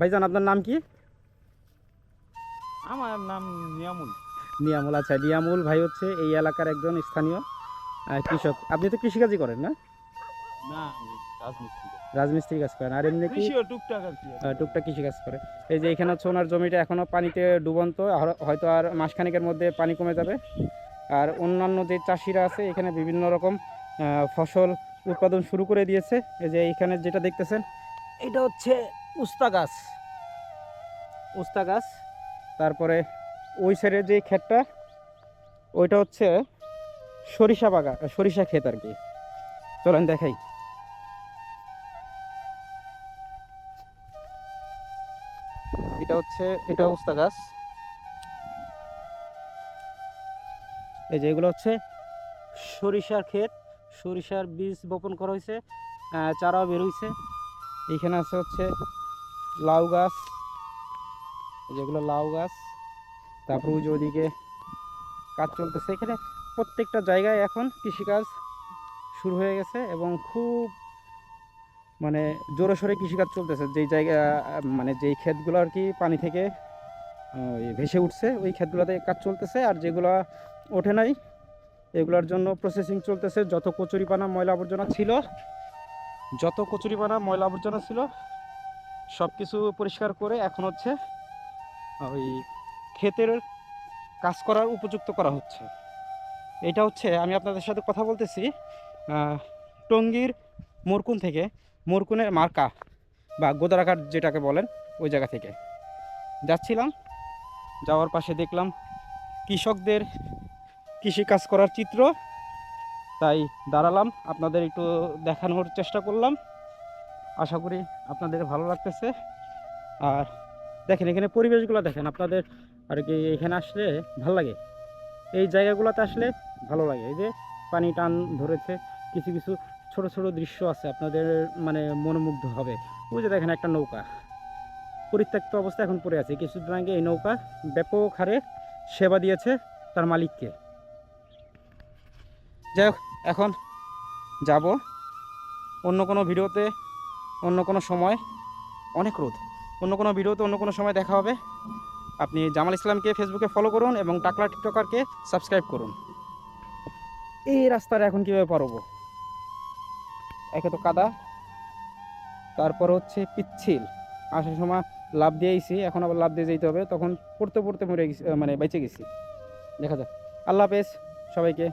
ভাইজান আপনার নাম কি? আমার নাম নিয়ামুল। নিয়ামুল আচ্ছা নিয়ামুল ভাই হচ্ছে এই এলাকার একজন স্থানীয় কৃষক। আপনি তো কৃষিকাজই করেন না? না রাজমিস্ত্রি কাজ করেন আর এমনি কি? টুকটাক কৃষি কাজ করে। এই যে এখানে হচ্ছে ওনার জমিটা এখনও পানিতে ডুবন্ত হয়তো আর মাসখানেকের মধ্যে পানি কমে যাবে। আর অন্যান্য যে চাষিরা আছে এখানে বিভিন্ন রকম ফসল উৎপাদন শুরু করে দিয়েছে। এই যে এইখানে যেটা দেখতেছেন এটা হচ্ছে উস্তা গাছ। উস্তা গাছ। তারপরে ওই সাইডের যে ক্ষেতটা, ওইটা হচ্ছে সরিষা বাগান, সরিষা ক্ষেত আর কি। চলেন দেখাই। এটা হচ্ছে, এটা উস্তা গাছ। এই যে এগুলো হচ্ছে সরিষার ক্ষেত। সরিষার বীজ বপন করা হয়েছে চারাও বের হয়েছে। এইখানে আছে হচ্ছে লাউ গাছ যেগুলো লাউ গাছ। তারপর ওই যে ওদিকে কাজ চলতেছে। এখানে প্রত্যেকটা জায়গায় এখন কৃষিকাজ শুরু হয়ে গেছে এবং খুব মানে জোরে সোরে কৃষিকাজ চলতেছে। যেই জায়গা মানে যেই ক্ষেতগুলো আর কি পানি থেকে ভেসে উঠছে, ওই ক্ষেতগুলোতে কাজ চলতেছে। আর যেগুলো ওঠে নাই, এগুলোর জন্য প্রসেসিং চলতেছে। যত কচুরিপানা, ময়লা আবর্জনা ছিল, যত কচুরিপানা, ময়লা আবর্জনা ছিল সব কিছু পরিষ্কার করে এখন হচ্ছে, ওই ক্ষেতের কাজ করার উপযুক্ত করা হচ্ছে। এটা হচ্ছে, আমি আপনাদের সাথে কথা বলতেছি টঙ্গীর মোরকুন থেকে, মোরকুনের মার্কা বা গোদারাঘাট যেটাকে বলেন, ওই জায়গা থেকে। যাচ্ছিলাম, যাওয়ার পাশে দেখলাম কৃষকদের কৃষি কাজ করার চিত্র। তাই দাঁড়ালাম, আপনাদের একটু দেখানোর চেষ্টা করলাম। আশা করি আপনাদের ভালো লাগতেছে। আর দেখেন, এখানে পরিবেশগুলো দেখেন, আপনাদের আর কি এখানে আসলে ভালো লাগে। এই জায়গাগুলোতে আসলে ভালো লাগে। এই যে পানি টান ধরেছে, কিছু কিছু ছোট ছোট দৃশ্য আছে, আপনাদের মানে মনোমুগ্ধ হবে। ওই যে দেখেন একটা নৌকা। পরিত্যক্ত অবস্থা এখন পড়ে আছে। কিছুদিন আগে এই নৌকা ব্যাপক হারে সেবা দিয়েছে তার মালিককে। যাই হোক, এখন যাব। অন্য কোনো ভিডিওতে অন্য কোনো সময়, অনেক রোদ। অন্য কোনো ভিডিওতে অন্য কোনো সময় দেখা হবে। আপনি জামাল ইসলামকে ফেসবুকে ফলো করুন এবং টাকলা টিকটকারকে সাবস্ক্রাইব করুন। এই রাস্তাটা এখন কীভাবে পারব একে তো কাদা। তারপর হচ্ছে পিচ্ছিল। আসার সময় লাভ দিয়েছি এখন আবার লাভ দিয়ে যেতে হবে। তখন পড়তে পড়তে মরে গেছি মানে বেঁচে গেছি। দেখা যাক। আল্লাহ হাফেজ, সবাইকে